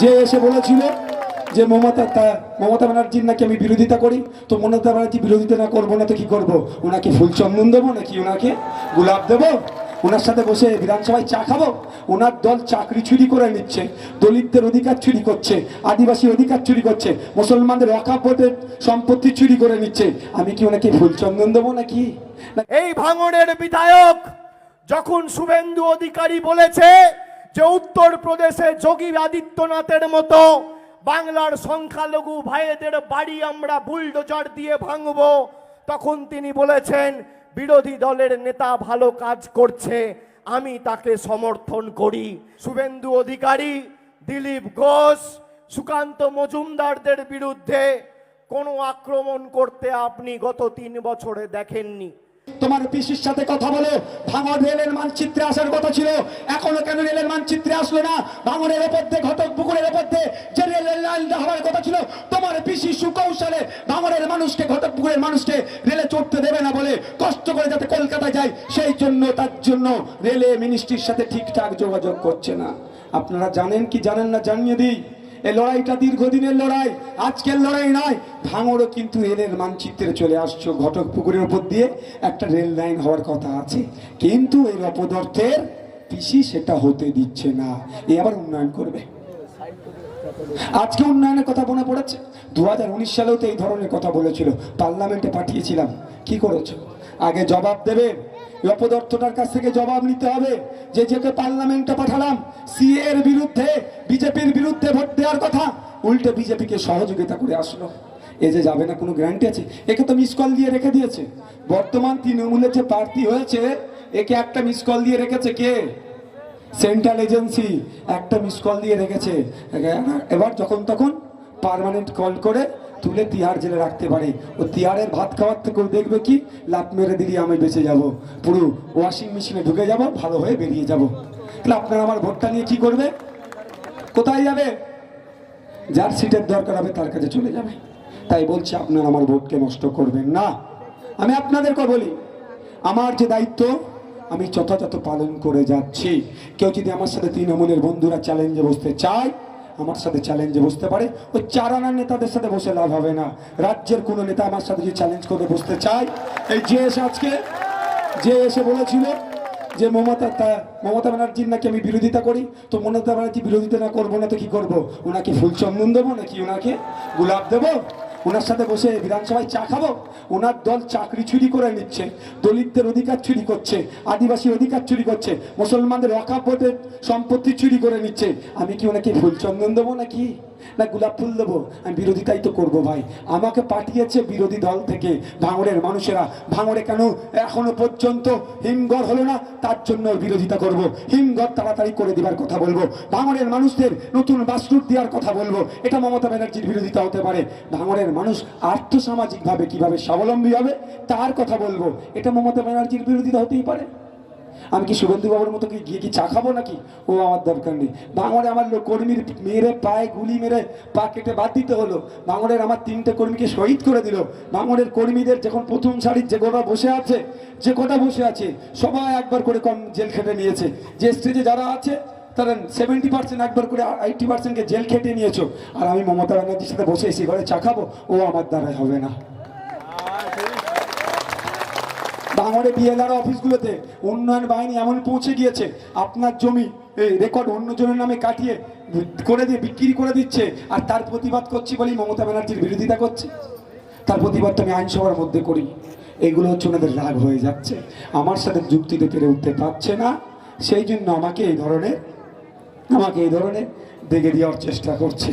যে এসে বলেছিল যে মমতা তা- মমতা ব্যানার্জির নাকি আমি বিরোধিতা করি, তো মমতা ব্যানার্জি বিরোধিতা না করব না তো কি করব? ওনাকে ফুল চন্দন দেবো নাকি ওনাকে গোলাপ দেবো? ওনার সাথে বসে বিধানসভায় চা খাব? ওনার দল চাকরি চুরি করে নিচ্ছে, দলিতদের অধিকার চুরি করছে, আদিবাসী অধিকার চুরি করছে, মুসলমানদের অকাপদের সম্পত্তি চুরি করে নিচ্ছে। আমি কি ওনাকে ফুল চন্দন দেবো নাকি? এই ভাঙড়ের বিধায়ক যখন শুভেন্দু অধিকারী বলেছে যে উত্তর প্রদেশে যোগী আদিত্যনাথের মতো বাংলার সংখ্যালঘু ভাইদের বাড়ি আমরা বুলডোজার দিয়ে ভাঙবো, তখন তিনি বলেছেন, বিরোধী দলের নেতা ভালো কাজ করছে, আমি তাকে সমর্থন করি। শুভেন্দু অধিকারী, দিলীপ ঘোষ, সুকান্ত মজুমদারদের বিরুদ্ধে কোনো আক্রমণ করতে আপনি গত তিন বছরে দেখেননি। তোমার পিসির সাথে কথা বলে। ভাঙড় রেলের মানচিত্রে আসার কথা ছিল। এখনও কেন রেলের মানচিত্রে আসলো না? ভাঙড়ের ওপর দিয়ে ঘটক পুকুরের ওপর দিয়ে যে রেলের লাইনটা হওয়ার কথা ছিল, তোমার পিসি সুকৌশলে ভাঙড়ের মানুষকে, ঘটক পুকুরের মানুষকে রেলে চড়তে দেবে না বলে কষ্ট করে যাতে কলকাতা যায়, সেই জন্য, তার জন্য রেলে মিনিস্ট্রির সাথে ঠিকঠাক যোগাযোগ করছে না। আপনারা জানেন কি জানেন না জানিয়ে দিই? এই লড়াইটা দীর্ঘদিনের লড়াই, আজকের লড়াই নয়। ভাঙড়ও কিন্তু রেলের মানচিত্রে চলে আসছো ঘটক পুকুরের উপর দিয়ে। একটা রেল লাইন হওয়ার কথা আছে। কিন্তু এই অপদার্থের পিসি সেটা হতে দিচ্ছে না। এ আবার উন্নয়ন করবে। আজকে উন্নয়নের কথা মনে পড়েছে। দু হাজার উনিশ সালেও তো এই ধরনের কথা বলেছিল। পার্লামেন্টে পাঠিয়েছিলাম। কি করেছ? আগে জবাব দেবে। এই অপদার্থটার কাছ থেকে জবাব নিতে হবে। যে যেকে পার্লামেন্টে পাঠালাম, সিএ এর বিরুদ্ধে, বিজেপির বিরুদ্ধে ভোট দেওয়ার কথা, উল্টে বিজেপিকে সহযোগিতা করে আসলো। এ যে যাবে না, কোনো গ্যারান্টি আছে? একে তো মিস কল দিয়ে রেখে দিয়েছে। বর্তমান তৃণমূলের যে প্রার্থী হয়েছে, একে একটা মিস কল দিয়ে রেখেছে কে? সেন্ট্রাল এজেন্সি একটা মিস কল দিয়ে রেখেছে। এবার যখন তখন পারমানেন্ট কল করে তুলে তিহার জেলে রাখতে পারে। ও তিহারের ভাত খাওয়ার থেকেও দেখবে কি? লাভ মেরে দিলি, আমি বেঁচে যাব। পুরো ওয়াশিং মেশিনে ঢুকে যাব, ভালো হয়ে বেরিয়ে যাব। তাহলে আপনারা আমার ভোটটা নিয়ে কি করবে? কোথায় যাবে? যার সিটের দরকার হবে তার কাছে চলে যাবে। তাই বলছি, আপনারা আমার ভোটকে নষ্ট করবেন না। আমি আপনাদেরকে বলি, আমার যে দায়িত্ব, আমি যথাযথ পালন করে যাচ্ছি। কেউ যদি আমার সাথে তৃণমূলের বন্ধুরা চ্যালেঞ্জে বসতে চায় আমার সাথে চ্যালেঞ্জে বসতে পারে। ওই চারানা নেতাদের সাথে বসে লাভ হবে না। রাজ্যের কোনো নেতা আমার সাথে যদি চ্যালেঞ্জ করে বসতে চায়, এই যে এসে আজকে, যে এসে বলেছিল যে মমতা তা- মমতা ব্যানার্জির নাকি আমি বিরোধিতা করি, তো মমতা ব্যানার্জি বিরোধিতা না করব না তো কি করব? ওনাকে ফুল চন্দন দেবো নাকি ওনাকে? গোলাপ দেবো? ওনার সাথে বসে বিধানসভায় চা খাব? ওনার দল চাকরি চুরি করে নিচ্ছে, দলিতদের অধিকার চুরি করছে আদিবাসী অধিকার চুরি করছে, মুসলমানদের অকাপদের সম্পত্তি চুরি করে নিচ্ছে। আমি কি ওনাকে ফুলচন্দন দেবো নাকি? না গোলাপ ফুল দেবো? আমি বিরোধিতাই তো করব ভাই। আমাকে পাঠিয়েছে বিরোধী দল থেকে ভাঙড়ের মানুষেরা। ভাঙড়ে কেন এখনও পর্যন্ত হিমঘর হলো না? তার জন্য বিরোধিতা করব। হিমঘর তাড়াতাড়ি করে দিবার কথা বলব। ভাঙড়ের মানুষদের নতুন বাস্তুর দেওয়ার কথা বলব। এটা মমতা ব্যানার্জির বিরোধিতা হতে পারে। ভাঙড়ের মানুষ আর্থসামাজিকভাবে কীভাবে স্বাবলম্বী হবে, তার কথা বলব। এটা মমতা ব্যানার্জির বিরোধিতা হতেই পারে। আমি কি শুভেন্দু বাবুর মতো কি গিয়ে কি চা খাব নাকি? ও আমার দরকার নেই। ভাঙড়ে আমার কর্মীর মেরে পায়ে গুলি মেরে পা কেটে বাদ দিতে হলো। ভাঙড়ের আমার তিনটে কর্মীকে শহীদ করে দিল। ভাঙড়ের কর্মীদের যখন প্রথম সারির যে গোটা বসে আছে, যে কোটা বসে আছে, সবাই একবার করে কম জেল খেটে নিয়েছে। যে স্টেজে যারা আছে, তারা সেভেন্টি পার্সেন্ট একবার করে এইটি পার্সেন্টকে জেল খেটে নিয়েছো। আর আমি মমতা ব্যানার্জির সাথে বসে এসে ঘরে চা খাব, ও আমার দ্বারাই হবে না। ভাঙড়ে বিএলআর অফিসগুলোতে উন্নয়ন বাহিনী এমন পৌঁছে গিয়েছে, আপনার জমি রেকর্ড অন্যজনের নামে কাটিয়ে করে দিয়ে বিক্রি করে দিচ্ছে, আর তার প্রতিবাদ করছি বলেই মমতা ব্যানার্জির বিরোধিতা করছে। তার প্রতিবাদটা আমি আইনসভার মধ্যে করি। এগুলো হচ্ছে ওনাদের রাগ হয়ে যাচ্ছে। আমার সাথে যুক্তিতে পেরে উঠতে পারছে না। সেই জন্য আমাকে এই ধরনের, আমাকে এই ধরনের দেখে দেওয়ার চেষ্টা করছে।